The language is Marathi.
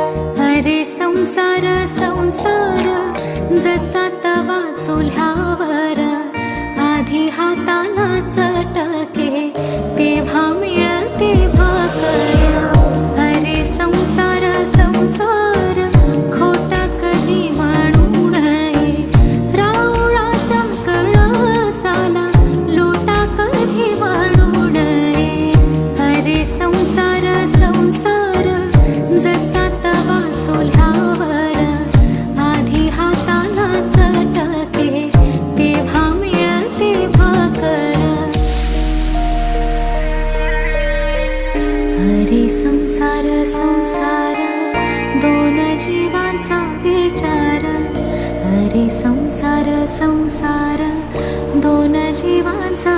अरे संसार संसार जसा तवा चुल्हावर आधी हाताला चटके दोन जीवांचा विचार अरे संसार संसार. दोन जीवांचा